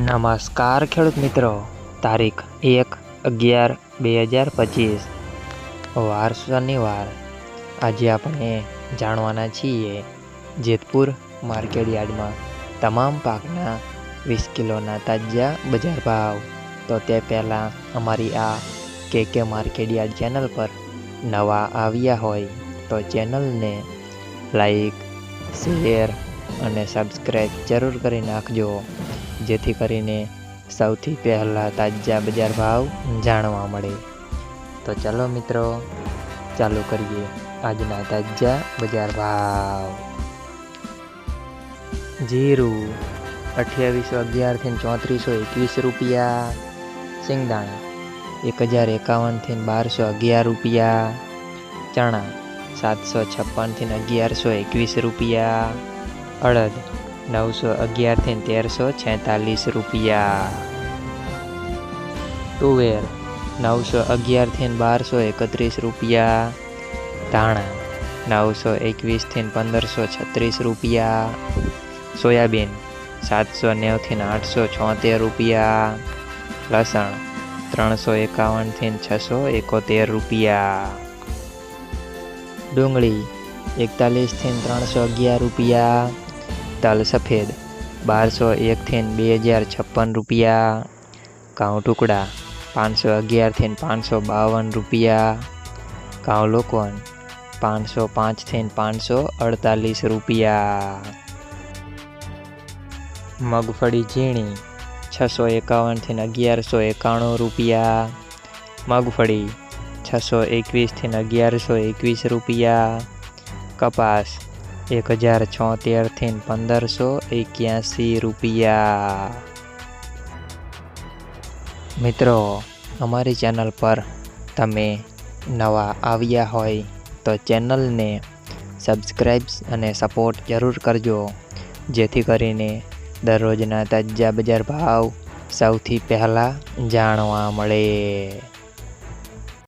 નમસ્કાર ખેડૂત મિત્રો. તારીખ એક અગિયાર બે હજાર પચીસ. વાર શનિવાર. આજે આપણે જાણવાના છીએ જેતપુર માર્કેટ યાર્ડમાં તમામ પાકના વીસ કિલોના તાજા બજાર ભાવ. તો તે પહેલાં અમારી આ કે કે માર્કેટ યાર્ડ ચેનલ પર નવા આવ્યા હોય તો ચેનલને લાઈક, શેર અને સબસ્ક્રાઈબ જરૂર કરી નાખજો. જેથી કરીને સૌથી પહેલાં તાજા બજાર ભાવ જાણવા મળે. તો ચાલો મિત્રો, ચાલુ કરીએ આજના તાજા બજાર ભાવ. જીરું, અઠ્યાવીસો અગિયારથી ચોત્રીસો એકવીસ રૂપિયા. સિંગદાણા એક હજાર એકાવનથી બારસો અગિયાર રૂપિયા. ચણા, સાતસો છપ્પનથી અગિયારસો એકવીસ રૂપિયા. અડદ નવસો અગિયારથી તેરસો છેતાલીસ રૂપિયા. તુવેર, નવસો અગિયારથી બારસો એકત્રીસ રૂપિયા. ધાણા, નવસો એકવીસથી પંદરસો છત્રીસ રૂપિયા. સોયાબીન, સાતસો નેવથી આઠસો છોતેર રૂપિયા. લસણ, ત્રણસો એકાવનથી છસો એકોતેર રૂપિયા. ડુંગળી એકતાલીસથી ત્રણસો અગિયાર રૂપિયા. તલ સફેદ, બારસો એકથી બે હજાર છપ્પન રૂપિયા. કાઉ ટુકડા, પાંચસો અગિયારથી પાંચસો બાવન રૂપિયા. કાઉ લોકવન, પાંચસો પાંચથી પાંચસો અડતાલીસ રૂપિયા. મગફળી ઝીણી, છસો એકાવનથી અગિયારસો એકાણું રૂપિયા. મગફળી, છસો એકવીસથી અગિયારસો એકવીસ રૂપિયા. કપાસ એક હજાર છોતેરથી પંદરસો એક્યાસી રૂપિયા. મિત્રો, અમારી ચેનલ પર તમે નવા આવ્યા હોય તો ચેનલને સબસ્ક્રાઈબ અને સપોર્ટ જરૂર કરજો. જેથી કરીને દરરોજના તાજા બજાર ભાવ સૌથી પહેલાં જાણવા મળે.